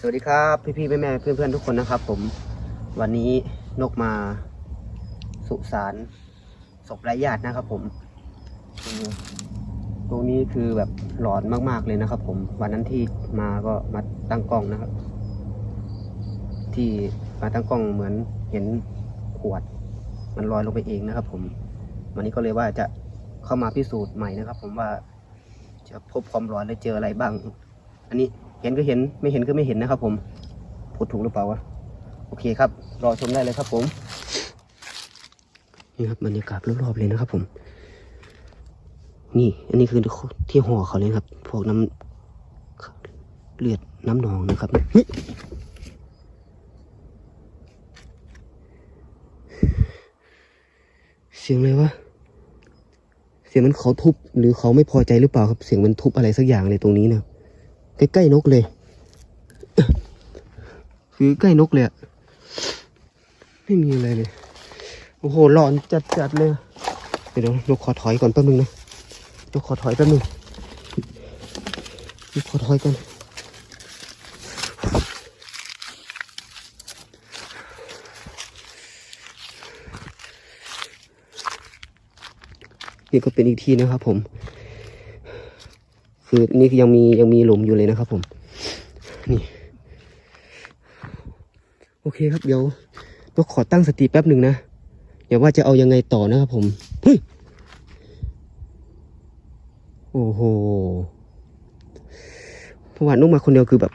สวัสดีครับพี่พี่แม่แม่เพื่อนเพื่อนๆทุกคนนะครับ ผมวันนี้นกมาสุสานศพไร้ญาตินะครับผมอืมตรงนี้คือแบบหลอนมากๆเลยนะครับ ผม วันนั้นที่มาก็มาตั้งกล้องนะครับ ที่มาตั้งกล้องเหมือนเห็นขวด มันลอยลงไปเองนะครับ ผม วันนี้ก็เลยว่าจะเข้ามาพิสูจน์ใหม่นะครับ ผมว่าจะพบความร้อนและเจออะไรบ้าง อันนี้ เห็นก็เห็นไม่เห็นก็ไม่เห็นนะครับผมพูดถูกหรือเปล่าวะโอเคครับ รอชมได้เลยครับผม นี่ครับบรรยากาศรอบๆเลยนะครับผม นี่อันนี้คือที่ห่อเขาเลยครับ พวกน้ำเลือดน้ำหนองนะครับเฮ้ยเสียงอะไรวะเสียงมันเขาทุบหรือเขาไม่พอใจหรือเปล่าครับ เสียงมันทุบอะไรสักอย่างเลยตรงนี้นะ ใกล้ๆนกเลย คือใกล้นกเลยอะไม่มีอะไรเลย โอ้โหหลอนจัดๆเลยเดี๋ยวนกขอถอยก่อนแป๊บนึงนะนกขอถอยแป๊บนึงนกขอถอยก่อนนี่ก็เป็นอีกทีนะครับผม คือนี่ยังมียังมีหลุมอยู่เลยนะครับ ผม นี่ โอเคครับเดี๋ยวเราขอตั้งสติแป๊บหนึ่งนะเดี๋ยวว่าจะเอายังไงต่อนะครับผมเฮ้ยโอ้โหเพราะว่านุ่มมาคนเดียวคือแบบ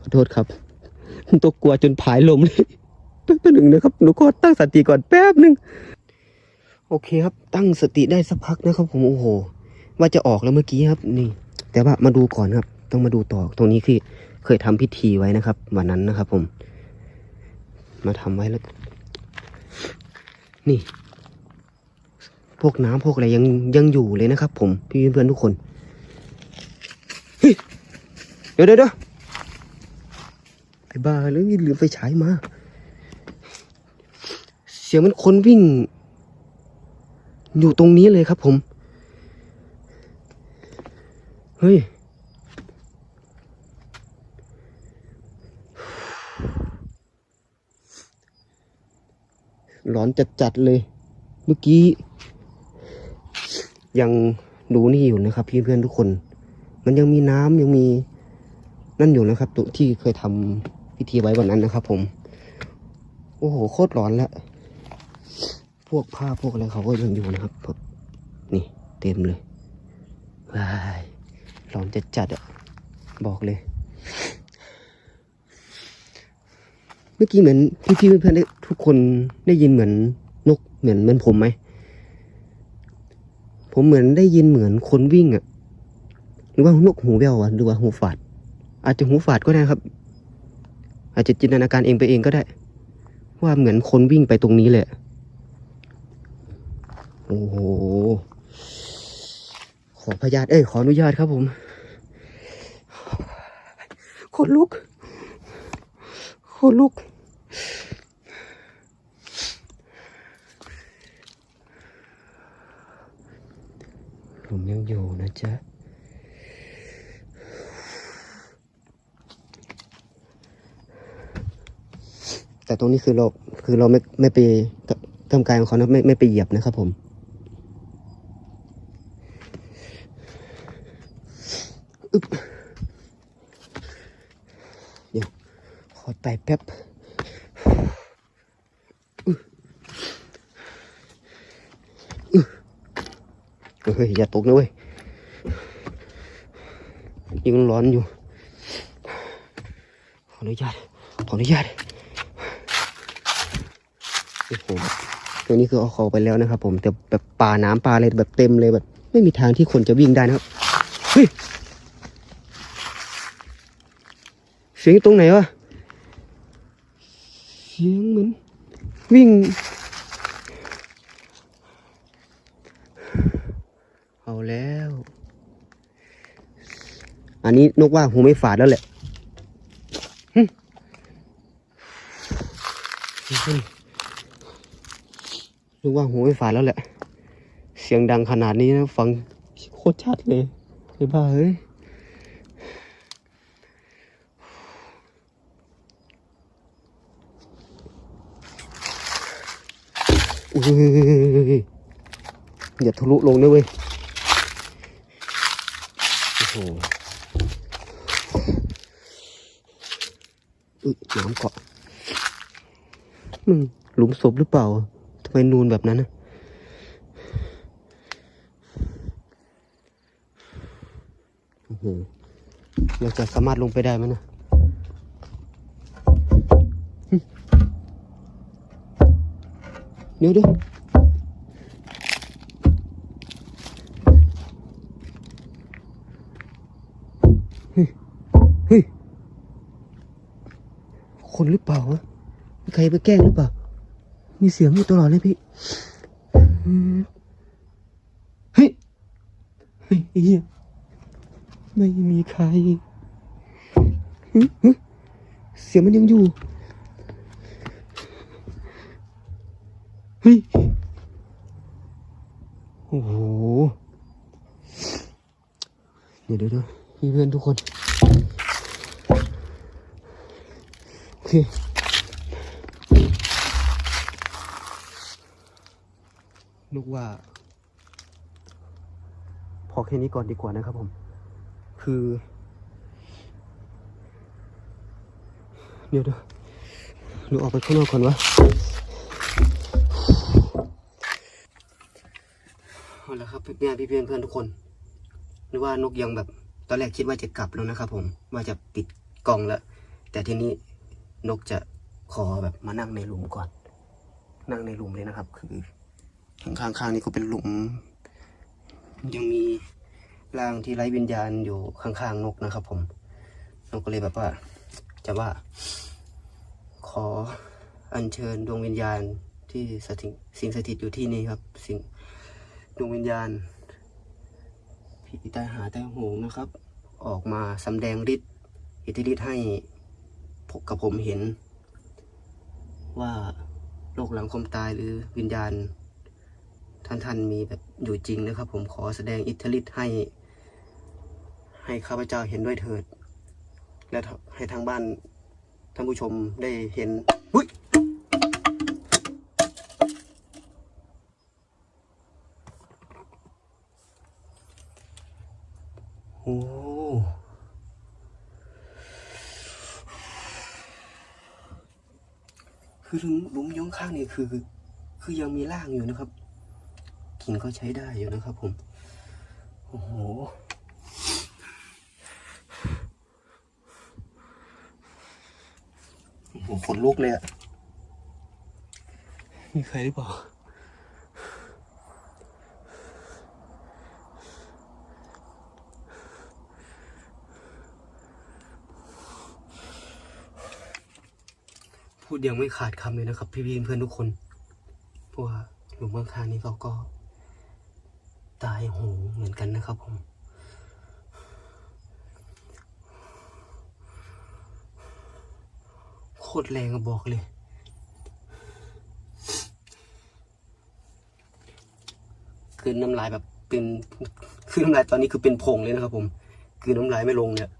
ขอโทษครับตัวกลัวจนผายลมเลยแป๊บหนึ่งนะครับหนูขอตั้งสติก่อนแป๊บหนึ่ง โอเคครับ ตั้งสติได้สักพักนะครับ ผมโอ้โห ว่าจะออกแล้วเมื่อกี้ครับ นี่ แต่ว่ามาดูก่อนครับ ต้องมาดูต่อตรงนี้คือเคยทำพิธีไว้นะครับ วันนั้นนะครับ ผม มาทำไว้แล้ว นี่ พวกน้ำพวกอะไรยังยังอยู่เลยนะครับ ผมพี่เพื่อนทุกคนเฮ้ยเดี๋ยวเดี๋ยวเดี๋ยวไอ้บ้าแล้วนี่ลืมไฟฉายมา เสียงมันคนวิ่ง อยู่ตรงนี้เลยครับผม เฮ้ยหลอนจัดๆเลย เมื่อกี้ ยังดูนี่อยู่นะครับพี่เพื่อนทุกคน มันยังมีน้ำยังมีนั่นอยู่นะครับตัวที่เคยทำพิธีไว้วันนั้นนะครับผม โอ้โห โคตรร้อนแล้ว วกผ้าพวกอะไรเขาก็ยังอยู่นะครับแบบนี่เต็มเลยว้ายร้อนจัดจัดๆอะบอกเลย เมื่อกี้เหมือนพี่พี่ๆเพื่อนๆทุกคนได้ยินเหมือนนกเหมือนเหมือนผมไหมผมเหมือนได้ยินเหมือนคนวิ่งอะหรือว่านกหูแววอะหรือว่าหูฝาด อาจจะหูฝาดก็ได้ครับ อาจจะจินตนาการเองไปเองก็ได้ ว่าเหมือนคนวิ่งไปตรงนี้เลยอะ โอ้โห ขอพยาตเอ้ย ขออนุญาตครับผมขนลุกขนลุก ผมยังอยู่นะจ๊ะแต่ตรงนี้คือเราคือเราไม่ไม่ไปทำกายของเขานะไม่ไม่ไปเหยียบนะครับผม อึบเดี๋ยว ขอไต่แป๊บเฮ้ย อย่าตกนะเว้ย ยังร้อนอยู่ ขออนุญาต ขออนุญาตโอ้โหตัวนี้คือเอาเขาไปแล้วนะครับผม แต่แบบป่าน้ำป่าอะไรแบบเต็มเลยแบบ ไม่มีทางที่คนจะวิ่งได้นะครับ เฮ้ยเสียงตรงไหนวะ เสียงเหมือนวิ่ง เอาแล้ว อันนี้นกว่าหูไม่ฝาดแล้วแหละนึกว่าหูไม่ฝาดแล้วแหละ เสียงดังขนาดนี้นะ ฟังโคตรชัดเลยไอ้บ้าเอ้ย อยอย่าทะลุลงนะเว้ยโอ้โหอุ๊ยน้ำเกาะมึงหลุมศพหรือเปล่าทำไมนูนแบบนั้นนะโอ้โหเราจะสามารถลงไปได้ไหมนะ เดี๋ยวเดี๋ยวเฮ้ย คนหรือเปล่าวะมีใครไปแกล้งหรือเปล่า มีเสียงอยู่ตลอดเลยพี่เฮ้ย เฮ้ยไอ้เหี้ยไม่มีใคร เสียงมันยังอยู่ เฮ้ย โอ้โหเดี๋ยวเดี๋ยวเดี๋ยวพี่เพื่อนทุกคน โอเคนึกว่า พอแค่นี้ก่อนดีกว่านะครับผม คือ เดี๋ยวเดี๋ยวหนูออกไปข้างนอกก่อนวะ เอาละครับพี่เพื่อนพี่เพื่อนเพื่อนทุกคนนึกว่านกยังแบบ ตอนแรกคิดว่าจะกลับแล้วนะครับ ผมว่าจะปิดกล่องแล้ว แต่ทีนี้นกจะขอแบบมานั่งในหลุมก่อน นั่งในหลุมเลยนะครับ คือข้างๆข้างๆนี่ก็เป็นหลุม ยังมีร่างที่ไร้วิญญาณอยู่ข้างๆนกนะครับ ผมนกก็เลยแบบว่า จะว่า ขออัญเชิญดวงวิญญาณที่สถิตสิงสถิตอยู่ที่นี่ครับ สิ่ง ดวงวิญญาณผีตายหาตายโหงนะครับ ออกมาสำแดงฤทธิ์อิทธิฤทธิ์ให้พกกับผมเห็น ว่าโลกหลังความตายหรือวิญญาณ ท่านท่านมีแบบอยู่จริงนะครับ ผมขอแสดงอิทธิฤทธิ์ให้ ให้ข้าพเจ้าเห็นด้วยเถิด และให้ทางบ้านท่านผู้ชมได้เห็นอุ้ยโอ้ คือหลุมหลุมย้องข้างนี่คือ คือยังมีร่างอยู่นะครับกลิ่นก็ใช้ได้อยู่นะครับผมโอ้โหโอ้โหขนลุกเลยอะมีใครหรือเปล่า ดยังไม่ขาดคำเลยนะครับ พี่พี่เพื่อนทุกคนเพราะว่าหลุมข้างๆนี้เขาก็ ตายโหงเหมือนกันนะครับผมโคตรแรงอะบอกเลย คือน้ำลายแบบเป็นคือน้ำลายตอนนี้คือเป็นผงเลยนะครับผม คือน้ำลายไม่ลงเนี่ย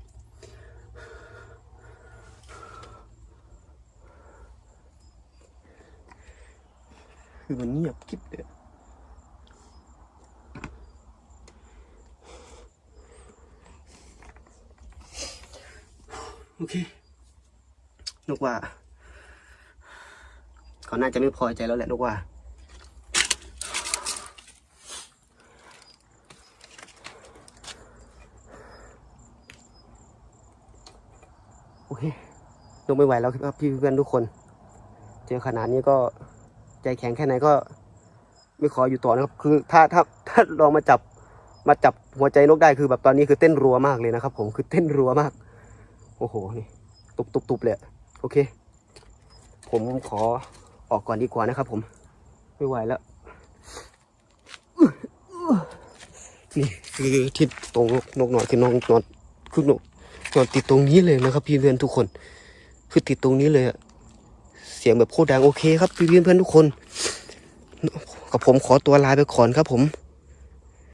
คือมันเงียบกิ๊บเลยอะโอเคนกว่า เขาน่าจะไม่พอใจแล้วแหละนกว่า โอเคนกไม่ไหวแล้วครับพี่เพื่อนทุกคน เจอขนาดนี้ก็ ใจแข็งแค่ไหนก็ ไม่ขออยู่ต่อนะครับ คือถ้าถ้าถ้าลองมาจับมาจับหัวใจนกได้คือแบบตอนนี้คือเต้นรัวมากเลยนะครับ ผมคือเต้นรัวมาก โอ้โหนี่ตุบตุบตุบเลยโอเค ผมขอออกก่อนดีกว่านะครับ ผมไม่ไหวแล้วนี่คือที่ตรงนกนอนคือนอนนอนคือนกนอนติดตรงนี้เลยนะครับ พี่เพื่อนทุกคน คือติดตรงนี้เลยอะ สียงแบบโคตรดังโอเคครับพี่เพื่อนเพื่อนทุกคน กับผมขอตัวลาไปก่อนครับผม